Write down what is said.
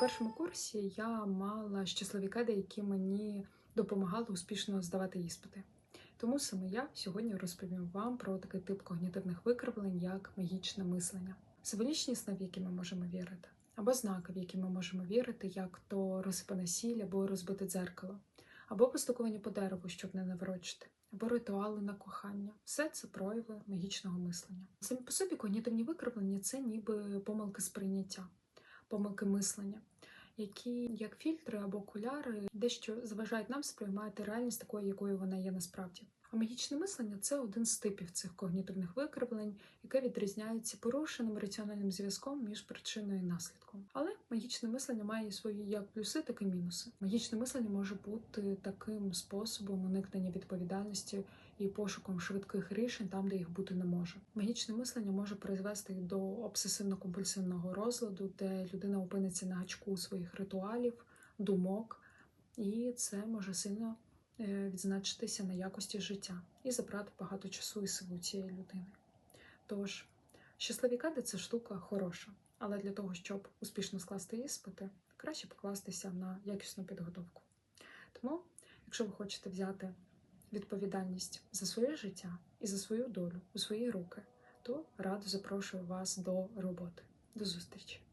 Першому курсі я мала щасливі кеди, які мені допомагали успішно здавати іспити. Тому саме я сьогодні розповім вам про такий тип когнітивних викривлень, як магічне мислення. Символічні сни, в які ми можемо вірити, або знаки, в які ми можемо вірити, як то розсипане сіль або розбите дзеркало, або постукування по дереву, щоб не наврочити, або ритуали на кохання. Все це прояви магічного мислення. Самі по собі когнітивні викривлення це ніби помилки сприйняття, помилки мислення, які, як фільтри або окуляри, дещо заважають нам сприймати реальність такою, якою вона є насправді. А магічне мислення це один з типів цих когнітивних викривлень, яке відрізняється порушеним раціональним зв'язком між причиною і наслідком. Але магічне мислення має свої як плюси, так і мінуси. Магічне мислення може бути таким способом уникнення відповідальності і пошуком швидких рішень там, де їх бути не може. Магічне мислення може призвести до обсесивно-компульсивного розладу, де людина опиниться на гачку своїх ритуалів, думок, і це може сильно відзначитися на якості життя і забрати багато часу і силу цієї людини. Тож, щасливі кади це штука хороша, але для того, щоб успішно скласти іспити, краще покластися на якісну підготовку. Тому, якщо ви хочете взяти відповідальність за своє життя і за свою долю у свої руки, то радо запрошую вас до роботи. До зустрічі!